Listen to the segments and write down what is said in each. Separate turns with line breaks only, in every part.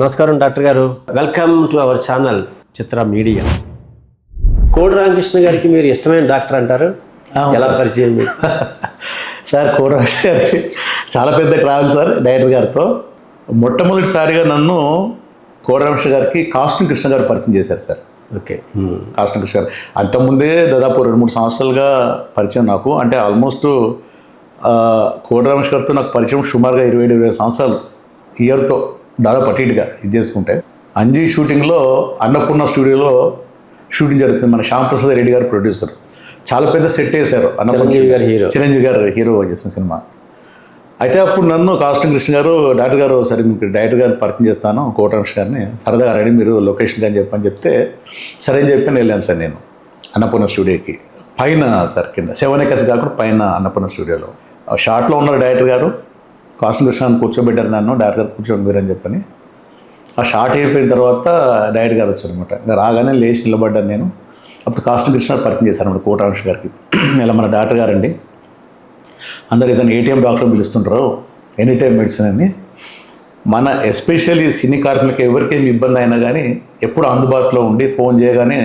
నమస్కారం డాక్టర్ గారు. Welcome to our channel Chitra media Kodi Ramakrishna గారికి మీరు ఇష్టమైన డాక్టర్ అంటారు? ఎలా పరిచయం?
సార్ కోరవంశ గారి చాలా పెద్ద ట్రావెల్ సార్ డైరెక్టర్ గారితో. మొట్టమొదటిసారిగా నన్ను కోరవంశ గారికి కాస్టింగ్ కృష్ణ గారు పరిచయం చేశారు సార్.
ఓకే.
కాస్టింగ్ కృష్ణ గారు. అంతకుముందే దాదాపు రెండు మూడు సంవత్సరాలుగా పరిచయం నాకు. అంటే ఆల్మోస్ట్ కోరవంశ గారితో నాకు పరిచయం సుమారుగా ఇరవై ఏడు ఇరవై సంవత్సరాలు ఇయర్తో. దాదాపు అటు ఇటుగా ఇది చేసుకుంటే. అంజీ షూటింగ్లో అన్నపూర్ణ స్టూడియోలో షూటింగ్ జరుగుతుంది. మన శ్యాంప్రసాద్ రెడ్డి గారు ప్రొడ్యూసర్. చాలా పెద్ద సెట్ వేశారు అన్నపూర్ణ
చిరంజీవి గారు హీరో.
చిరంజీవి గారు హీరో చేసిన సినిమా. అయితే అప్పుడు నన్ను కాస్టింగ్ కృష్ణ గారు డాక్టర్ గారు సరే మీకు డైరెక్టర్ గారిని పరిచయం చేస్తాను. కోటరంశ గారిని సరదాగా రండి మీరు లొకేషన్ కానీ చెప్పని చెప్తే సరే అని చెప్పి వెళ్ళాను సార్ నేను అన్నపూర్ణ స్టూడియోకి. పైన సార్ కింద సెవెన్ ఎకర్స్ కాకుండా పైన అన్నపూర్ణ స్టూడియోలో. షార్ట్లో ఉన్నారు డైరెక్టర్ గారు కాస్టింగ్ కూర్చోబెట్టారు నన్ను డైరెక్టర్ గారు కూర్చోండి మీరు అని చెప్పని. ఆ షార్ట్ అయిపోయిన తర్వాత డైరెక్ట్ గారు వచ్చారు అనమాట ఇంకా రాగానే లేచి నిలబడ్డాను నేను. అప్పుడు కాస్టింగ్ పరిచయం చేశాను అనమాట కోటరంశ గారికి. ఇలా మన డాక్టర్ గారండి. అందరు ఇతను ఏటీఎం డాక్టర్ పిలుస్తుంటారు ఎనీ టైం మెడిసిన్ అని. మన ఎస్పెషల్లీ సినీ కార్మికులకు ఎవరికేమి ఇబ్బంది అయినా కానీ ఎప్పుడు అందుబాటులో ఉండి ఫోన్ చేయగానే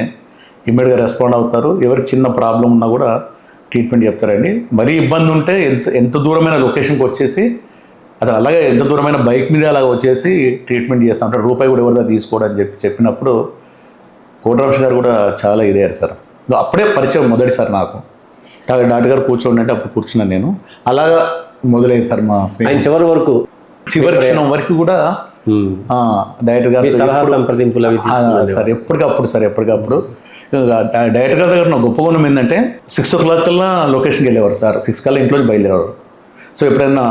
ఇమ్మీడియట్గా రెస్పాండ్ అవుతారు. ఎవరికి చిన్న ప్రాబ్లం ఉన్నా కూడా ట్రీట్మెంట్ చెప్తారండి. మరీ ఇబ్బంది ఉంటే ఎంత ఎంత దూరమైన లొకేషన్కి వచ్చేసి అతను అలాగే ఎంత దూరమైన బైక్ మీద అలాగ వచ్చేసి ట్రీట్మెంట్ చేస్తా రూపాయి కూడా ఎవరిదా తీసుకోవడం అని చెప్పి చెప్పినప్పుడు కోటరాంశ గారు కూడా చాలా ఇదయ్యారు సార్. అప్పుడే పరిచయం మొదటిసారి నాకు. డాక్టర్ గారు కూర్చోండి అంటే అప్పుడు కూర్చున్నాను నేను. అలాగా మొదలైంది సార్ మా
ఆయన చివరి వరకు
చివరి క్షణం వరకు కూడా డైరెక్టర్ గారు
సలహా సంప్రదింపులు
సార్ ఎప్పటికప్పుడు సార్ ఎప్పటికప్పుడు. డైరెక్టర్ గారి దగ్గర నా గొప్ప గుణం ఏంటంటే సిక్స్ ఓ క్లాక్ కల్లా లొకేషన్కి వెళ్ళేవారు సార్. సిక్స్ కల్లా ఇంట్లో బయలుదేరేవారు. సో ఎప్పుడైనా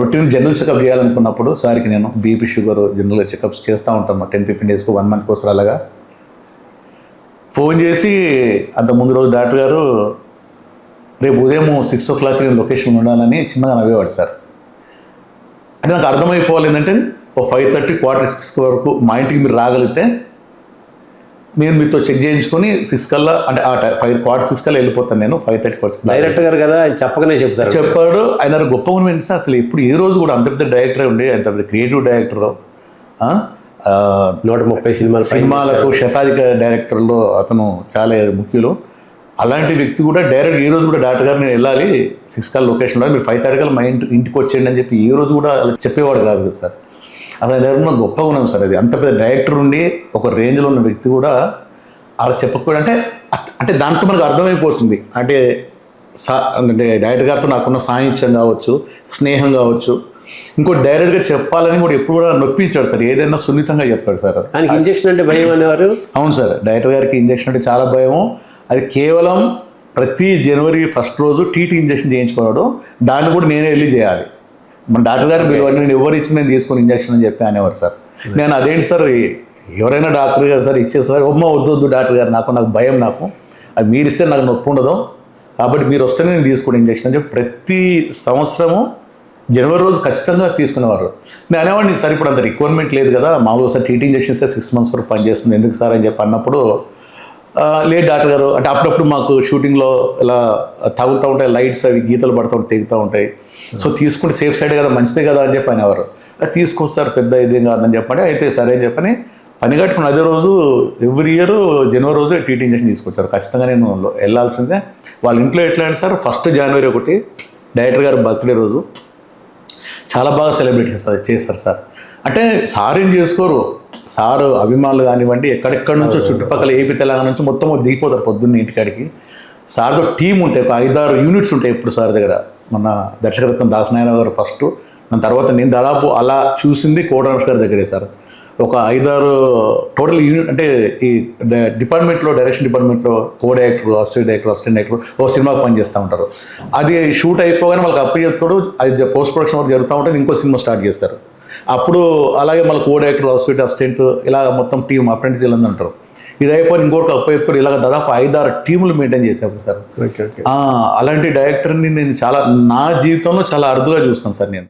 రొటీన్ జనరల్ చెకప్ చేయాలనుకున్నప్పుడు సార్కి నేను బీపీ షుగర్ జనరల్ చెకప్స్ చేస్తూ ఉంటాను టెన్ ఫిఫ్టీన్ డేస్కి వన్ మంత్కి ఒకసారి అలాగా. ఫోన్ చేసి అంత ముందు రోజు డాక్టర్ గారు రేపు ఉదయం సిక్స్ ఓ క్లాక్ నేను లొకేషన్ ఉండాలని చిన్నగా నవ్వేవాడు సార్. అంటే నాకు అర్థమైపోవాలి ఏంటంటే ఓ ఫైవ్ థర్టీ క్వార్టర్ సిక్స్ వరకు మా ఇంటికి మీరు రాగలిగితే నేను మీతో చెక్ చేయించుకొని సిక్స్ కల్లా అంటే ఆ ఫైవ్ క్వార్టర్ సిక్స్ కల్లా వెళ్ళిపోతాను నేను ఫైవ్ థర్టీ క్వార్టర్
డైరెక్టర్ గారు కదా ఆయన చెప్పకనే చెప్తారు.
చెప్పాడు. ఆయన గొప్ప సార్? అసలు ఇప్పుడు ఈ రోజు కూడా అంత పెద్ద డైరెక్టర్ ఉండి అంత పెద్ద క్రియేటివ్ డైరెక్టర్
నూట ముప్పై సినిమాలు
సినిమాలకు శతాధిక డైరెక్టర్లో అతను చాలా ముఖ్యులు. అలాంటి వ్యక్తి కూడా డైరెక్ట్ ఈ రోజు కూడా డాక్టర్ గారు నేను వెళ్ళాలి సిక్స్ కాల్ లొకేషన్లో మీరు ఫైవ్ థర్టీ కల్లా మా ఇంటి ఇంటికి వచ్చేయండి అని చెప్పి ఈ రోజు కూడా అలా చెప్పేవాడు కాదు కదా సార్. అతని దగ్గర ఉన్న గొప్ప గుణం సార్ అది. అంత పెద్ద డైరెక్టర్ ఉండి ఒక రేంజ్లో ఉన్న వ్యక్తి కూడా అలా చెప్పకపోతే అంటే అంటే దాంట్లో మనకు అర్థమైపోతుంది. అంటే సా అంటే డైరెక్టర్ గారితో నాకున్న సాహిత్యం కావచ్చు స్నేహం కావచ్చు. ఇంకో డైరెక్ట్గా చెప్పాలని కూడా ఎప్పుడు కూడా నొప్పించాడు సార్. ఏదైనా సున్నితంగా చెప్పాడు సార్
ఆయనకి ఇంజక్షన్ అంటే భయం అనేవారు?
అవును సార్. డైరెక్టర్ గారికి ఇంజక్షన్ అంటే చాలా భయము. అది కేవలం ప్రతి జనవరి ఫస్ట్ రోజు టీటీ ఇంజక్షన్ చేయించుకున్నాడు. దాన్ని కూడా నేనే వెళ్ళి చేయాలి. మన డాక్టర్ గారు మీరు నేను ఎవరు ఇచ్చి నేను తీసుకుని ఇంజక్షన్ అని చెప్పి అనేవారు సార్. నేను అదేంటి సార్ ఎవరైనా డాక్టర్ గారు సార్ ఇచ్చేస్తారు అమ్మ వద్దు వద్దు డాక్టర్ గారు నాకు నాకు భయం నాకు. అది మీరు ఇస్తే నాకు నొప్పి ఉండదు. కాబట్టి మీరు వస్తేనే నేను తీసుకుని ఇంజక్షన్ అని చెప్పి ప్రతి సంవత్సరము జనవరి రోజు ఖచ్చితంగా తీసుకునేవారు. నేను అనేవాడిని సార్ ఇప్పుడు అంత రిక్వైర్మెంట్ లేదు కదా మామూలుగా సార్ టీటీ ఇంజక్షన్ ఇస్తే సిక్స్ మంత్స్ వరకు పనిచేస్తుంది. ఎందుకు సార్? అని చెప్పి అన్నప్పుడు లేదు డాక్టర్ గారు అంటే అప్పుడప్పుడు మాకు షూటింగ్లో ఇలా తగులుతూ ఉంటాయి లైట్స్ అవి గీతలు పడుతూ ఉంటాయి తెగుతూ ఉంటాయి. సో తీసుకుంటే సేఫ్ సైడ్ కదా మంచిదే కదా అని చెప్పి అనేవారు. తీసుకొస్తారు పెద్ద ఇదేం కాదని చెప్పండి అయితే సరే అని చెప్పని పని కట్టుకుని అదే రోజు ఎవ్రీ ఇయర్ జనవరి రోజు టీటీ ఇంజక్షన్ తీసుకొచ్చారు. ఖచ్చితంగా నేను వెళ్ళాల్సిందే. వాళ్ళ ఇంట్లో ఎట్లా అంటే సార్ ఫస్ట్ జనవరి ఒకటి డైరెక్టర్ గారు బర్త్డే రోజు. చాలా బాగా సెలబ్రేట్ చేస్తారు చేస్తారు సార్. అంటే సార్ ఏం చేసుకోరు? సారు అభిమానులు కానివ్వండి ఎక్కడెక్కడి నుంచో చుట్టుపక్కల ఏపీ తెలంగాణ నుంచి మొత్తం దిగిపోతారు పొద్దున్న ఇంటికాడికి. సార్తో టీం ఉంటాయి ఒక ఐదారు యూనిట్స్ ఉంటాయి ఇప్పుడు సార్ దగ్గర? మన దర్శకరత్నం దాసనారాయణ గారు ఫస్ట్ దాని తర్వాత నేను దాదాపు అలా చూసింది కోటరమేష్ గారి దగ్గరే సార్. ఒక ఐదారు టోటల్ యూనిట్ అంటే ఈ డిపార్ట్మెంట్లో డైరెక్షన్ డిపార్ట్మెంట్లో co director assistant director assistant director ఓ సినిమాకి పని చేస్తూ ఉంటారు. అది షూట్ అయిపోగానే వాళ్ళకి అప్పు చెప్తాడు అది పోస్ట్ ప్రొడక్షన్ వర్క్ జరుగుతూ ఉంటుంది ఇంకో సినిమా స్టార్ట్ చేస్తారు. అప్పుడు అలాగే మళ్ళీ కో డైరెక్టర్ అసిస్టెంట్ అసిస్టెంట్ ఇలా మొత్తం టీం అప్రెంటిస్ ఇలా ఉంటారు. ఇది అయిపోయి ఇంకోటి అప్పు చెప్తారు ఇలాగ దాదాపు ఐదారు టీములు మెయింటైన్ చేసేవారు సార్.
ఓకే ఓకే
ఆ, అలాంటి డైరెక్టర్ని నేను చాలా నా జీవితంలో చాలా అరుదుగా చూస్తాను సార్ నేను.